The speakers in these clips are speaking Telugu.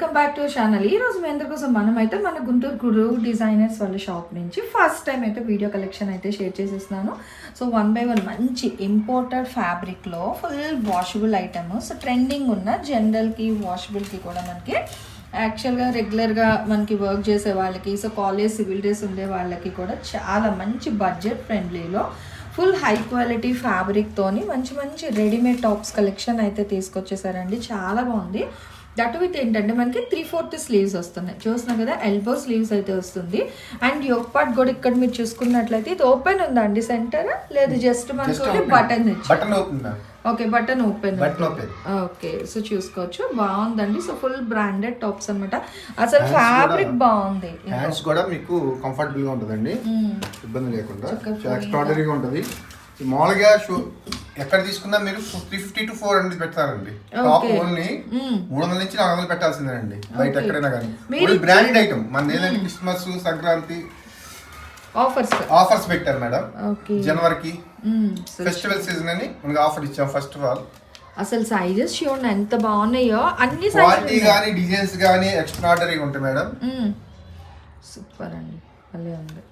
Welcome back to channel. ఈ రోజు మీ అందరికోసం మనం అయితే మన గుంటూరు గురు డిజైనర్స్ వాళ్ళ షాప్ నుంచి ఫస్ట్ టైం అయితే వీడియో కలెక్షన్ అయితే షేర్ చేసేస్తున్నాను. సో వన్ బై వన్ మంచి ఇంపోర్టెడ్ ఫ్యాబ్రిక్లో full washable item so trending ఉన్న జనరల్కి వాషబుల్కి కూడా మనకి యాక్చువల్గా రెగ్యులర్గా మనకి వర్క్ చేసే వాళ్ళకి సో కాలేజ్ సివిల్ డ్రెస్ ఉండే వాళ్ళకి కూడా చాలా మంచి బడ్జెట్ ఫ్రెండ్లీలో ఫుల్ హై క్వాలిటీ ఫ్యాబ్రిక్తోని మంచి మంచి రెడీమేడ్ టాప్స్ కలెక్షన్ అయితే తీసుకొచ్చేసారండి. చాలా బాగుంది. దట్ విత్ ఏంటంటే మనకి త్రీ ఫోర్త్ స్లీవ్స్ వస్తున్నాయి. చూస్తున్నాం కదా ఎల్బో స్లీవ్స్ అయితే వస్తుంది. అండ్ యోగ్ పార్ట్ కూడా ఇక్కడ మీరు చూసుకున్నట్లయితే ఇది ఓపెన్ ఉందా అండి? సెంటర్ లేదు జస్ట్ మనకి button button okay button open button open okay so చూసుకోవచ్చు. బాగుందండి. సో ఫుల్ బ్రాండెడ్ టాప్స్ అన్నమాట. అసలు ఫ్యాబ్రిక్ బాగుంది. హ్యాండ్స్ కూడా మీకు కంఫర్టబుల్గా ఉంటుందండి. ఇబ్బంది లేకుండా. చాలా ఎక్స్ట్రాడనరీగా ఉంటుంది. మామూలుగా షూ ఎక్కడ తీసుకున్నా మీరు three fifty to four hundred పెడతారండి. టాప్ ఓన్లీ మూడు వందల నుంచి నాలుగు వందలు పెట్టాల్సిందేనండి బయట ఎక్కడైనా కానీ. బ్రాండెడ్ ఐటమ్ మన ఏదంటే క్రిస్మస్ సంక్రాంతి ఆఫర్స్ ఆఫర్స్ పెట్టారు మేడం. జనవరికి ఫెస్టివల్ సీజన్ అని మనకి ఆఫర్ ఇచ్చాం ఫస్ట్ ఆఫ్ ఆల్ అసలు సైజెస్ చూడండి ఎంత బాగున్నాయో. అన్ని క్వాలిటీ కానీ డిజైన్స్ కానీ ఎక్స్ట్రాడనరీగా ఉంటాయి మేడం. సూపర్ అండి. భలే ఉంది.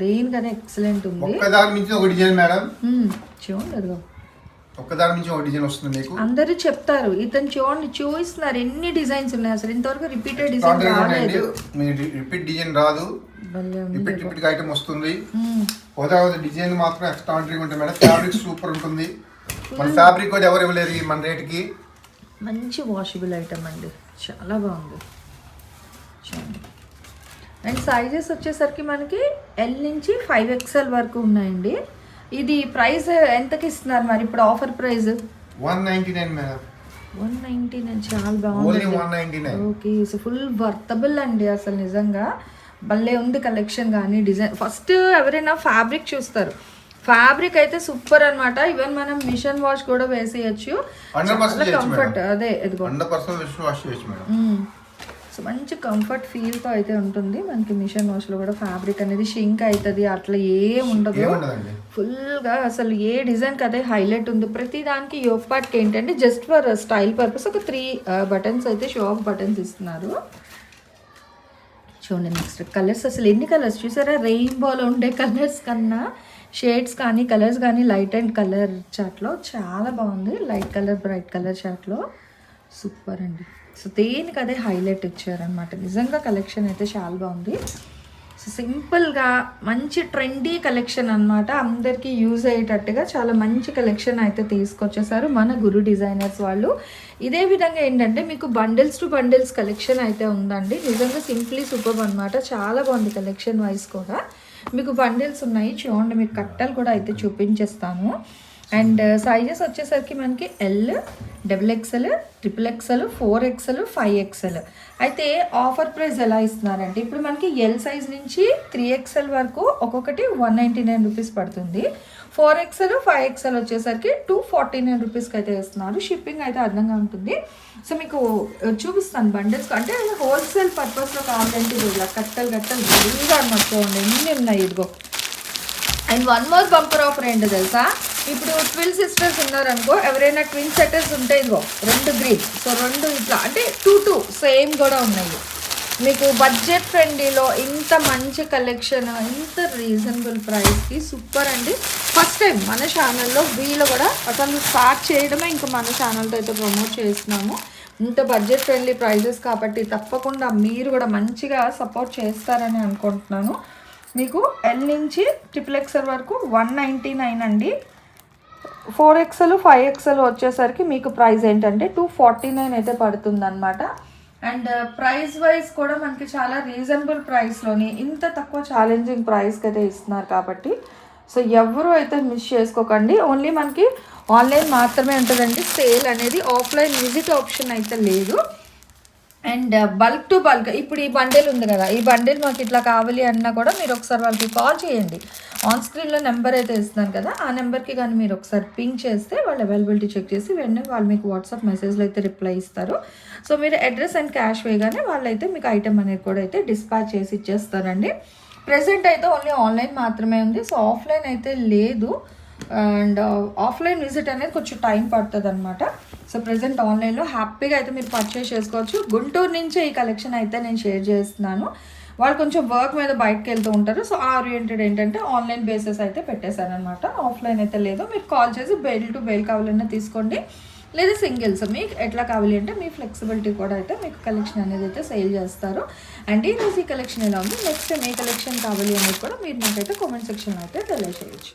దేనికనే ఎక్సలెంట్ ఉంది. ఒక్కదాని నుంచి ఒక డిజైన్ మేడం. చూడండి అదిగో ఒక్కదాని నుంచి ఒక డిజైన్ వస్తుంది మీకు? అందరూ చెప్తారు. ఇతను చూడండి చూపిస్తున్నారు. ఎన్ని డిజైన్స్ ఉన్నాయి అసలు? ఇంతవరకు రిపీటెడ్ డిజైన్ రాలేదు. మీకు రిపీట్ డిజైన్ రాదు. రిపీట్ రిపీట్ ఐటమ్ వస్తుంది. హోదా డిజైన్ మాత్రం ఎక్స్ట్రాడనరీగా ఉంటుంది మేడం ఫ్యాబ్రిక్ సూపర్ ఉంటుంది. మన ఫ్యాబ్రిక్ కూడా ఎవరు ఇవ్వలేరు మన రేట్కి మంచి వాషబుల్ ఐటమ్ అండి. చాలా బాగుంది. చూడండి. అండ్ సైజెస్ వచ్చేసరికి మనకి ఎల్ నుంచి ఫైవ్ ఎక్స్ఎల్ వరకు ఉన్నాయండి. ఇది ప్రైస్ ఎంతకి ఇస్తున్నారు మరి ఇప్పుడు offer price? One ninety nine madam. One ninety nine చాలా బాగుంది ninety okay so full worthable అండి అసలు నిజంగా. భలే ఉంది కలెక్షన్ కానీ డిజైన్. ఫస్ట్ ఎవరైనా ఫ్యాబ్రిక్ చూస్తారు. ఫ్యాబ్రిక్ అయితే సూపర్ అన్నమాట. ఈవెన్ మనం మిషన్ వాష్ కూడా వేసేయచ్చు. కంఫర్ట్ అదే ఇదిగో. సో మంచి కంఫర్ట్ ఫీల్తో అయితే ఉంటుంది. మనకి మిషన్ వాష్లో కూడా ఫ్యాబ్రిక్ అనేది షింక్ అవుతుంది అట్లా ఏం ఉండదు. ఫుల్గా అసలు ఏ డిజైన్కి అదే హైలైట్ ఉంది. ప్రతి దానికి యోగ్ పార్ట్కి ఏంటంటే జస్ట్ ఫర్ స్టైల్ పర్పస్ ఒక త్రీ బటన్స్ అయితే షో ఆఫ్ బటన్స్ ఇస్తున్నారు. చూడండి నెక్స్ట్ కలర్స్ అసలు ఎన్ని కలర్స్ చూసారా? రెయిన్బోలో ఉండే కలర్స్ కన్నా షేడ్స్ కానీ కలర్స్ కానీ లైట్ అండ్ కలర్ చాట్లో చాలా బాగుంది. లైట్ కలర్ బ్రైట్ కలర్ చాట్లో సూపర్ అండి. సో దేనికి అదే హైలైట్ ఇచ్చారనమాట నిజంగా కలెక్షన్ అయితే చాలా బాగుంది. సో సింపుల్గా మంచి ట్రెండీ కలెక్షన్ అన్నమాట. అందరికీ యూజ్ అయ్యేటట్టుగా చాలా మంచి కలెక్షన్ అయితే తీసుకొచ్చేసారు మన గురు డిజైనర్స్ వాళ్ళు. ఇదే విధంగా ఏంటంటే మీకు బండిల్స్ టు బండిల్స్ కలెక్షన్ అయితే ఉందండి. నిజంగా సింప్లీ సూపర్ అనమాట చాలా బాగుంది కలెక్షన్ వైజ్ కూడా. మీకు బండిల్స్ ఉన్నాయి. చూడండి మీకు కట్టలు కూడా అయితే చూపించేస్తాను. అండ్ సైజెస్ uh, వచ్చేసరికి మనకి L double XL triple XL four XL five XL అయితే ఆఫర్ ప్రైస్ ఎలా ఇస్తున్నారంటే ఇప్పుడు మనకి ఎల్ సైజ్ నుంచి త్రీ ఎక్సెల్ వరకు ఒక్కొక్కటి వన్ నైంటీ నైన్ రూపీస్ పడుతుంది. ఫోర్ ఎక్సెల్ ఫైవ్ ఎక్సెల్ వచ్చేసరికి టూ ఫార్టీ నైన్ రూపీస్కి అయితే ఇస్తున్నారు. షిప్పింగ్ అయితే అర్థంగా ఉంటుంది. సో మీకు uh, చూపిస్తాను బండిల్స్ అంటే హోల్సేల్ పర్పస్లో కావాలంటే ఇలా కట్టలు కట్టలు విడిగా అనమాట చూడండి ఎన్ని ఉన్నాయి ఇదిగో. And one more bumper offer ఏంటో తెలుసా? ఇప్పుడు ట్విన్ సిస్టర్స్ ఉన్నారనుకో ఎవరైనా ట్విన్ సెటర్స్ ఉంటే ఇదిగో రెండు గ్రీన్ సో రెండు ఇట్లా అంటే టూ టూ సేమ్ కూడా ఉన్నాయి. మీకు బడ్జెట్ ఫ్రెండ్లీలో ఇంత మంచి కలెక్షన్ ఇంత రీజనబుల్ ప్రైస్కి సూపర్ అండి. ఫస్ట్ టైం మన ఛానల్లో వీళ్ళు కూడా అసలు స్టార్ట్ చేయడమే ఇంకా మన ఛానల్తో అయితే ప్రమోట్ చేస్తున్నాము. ఇంత బడ్జెట్ ఫ్రెండ్లీ ప్రైజెస్ కాబట్టి తప్పకుండా మీరు కూడా మంచిగా సపోర్ట్ చేస్తారని అనుకుంటున్నాను. మీకు ఎల్ నుంచి ట్రిపుల్ ఎక్స్ఎల్ వరకు వన్ నైంటీ నైన్ అండి. ఫోర్ ఎక్స్ఎల్ ఫైవ్ ఎక్స్ఎల్ వచ్చేసరికి మీకు ప్రైస్ ఏంటంటే టూ ఫార్టీ నైన్ అయితే పడుతుంది అనమాట అండ్ uh, ప్రైస్ వైజ్ కూడా మనకి చాలా రీజనబుల్ ప్రైస్లోని ఇంత తక్కువ ఛాలెంజింగ్ ప్రైస్కి అయితే ఇస్తున్నారు కాబట్టి. సో ఎవరు అయితే మిస్ చేసుకోకండి. ఓన్లీ మనకి ఆన్లైన్ మాత్రమే ఉంటుందండి. సేల్ అనేది ఆఫ్లైన్ విజిట్ ఆప్షన్ అయితే లేదు. అండ్ బల్క్ టు బల్క్ ఇప్పుడు ఈ బండిల్ ఉంది కదా ఈ బండిల్ మాకు ఇట్లా కావాలి అన్నా కూడా మీరు ఒకసారి వాళ్ళకి కాల్ చేయండి. ఆన్ స్క్రీన్లో నెంబర్ అయితే ఇస్తున్నాను కదా ఆ నెంబర్కి కానీ మీరు ఒకసారి పింక్ చేస్తే వాళ్ళు అవైలబిలిటీ చెక్ చేసి వెంటనే వాళ్ళు మీకు వాట్సాప్ మెసేజ్లో అయితే రిప్లై ఇస్తారు. సో మీరు అడ్రస్ అండ్ క్యాష్ వేయగానే వాళ్ళైతే మీకు ఐటమ్ అనేది కూడా అయితే డిస్పాచ్ చేసి ఇచ్చేస్తారండి. ప్రెసెంట్ అయితే ఓన్లీ ఆన్లైన్ మాత్రమే ఉంది. సో ఆఫ్లైన్ అయితే లేదు. అండ్ ఆఫ్లైన్ విజిట్ అనేది కొంచెం టైం పడుతుంది అనమాట సో ప్రజెంట్ ఆన్లైన్లో హ్యాపీగా అయితే మీరు పర్చేస్ చేసుకోవచ్చు. గుంటూరు నుంచే ఈ కలెక్షన్ అయితే నేను షేర్ చేస్తున్నాను. వాళ్ళు కొంచెం వర్క్ మీద బయటకు వెళ్తూ ఉంటారు. సో ఆ ఓరియంటెడ్ ఏంటంటే ఆన్లైన్ బేసెస్ అయితే పెట్టేశారనమాట ఆఫ్లైన్ అయితే లేదు. మీరు కాల్ చేసి బెయిల్ టు బెయిల్ కావాలన్నా తీసుకోండి. లేదా సింగిల్స్ మీకు ఎట్లా కావాలి అంటే మీ ఫ్లెక్సిబిలిటీ కూడా అయితే మీకు కలెక్షన్ అనేది అయితే సేల్ చేస్తారు. అండ్ ఈరోజు ఈ కలెక్షన్ ఎలా ఉంది? నెక్స్ట్ మీ కలెక్షన్ కావాలి అనేది కూడా మీరు నాకైతే కామెంట్ సెక్షన్లో అయితే తెలియజేయచ్చు.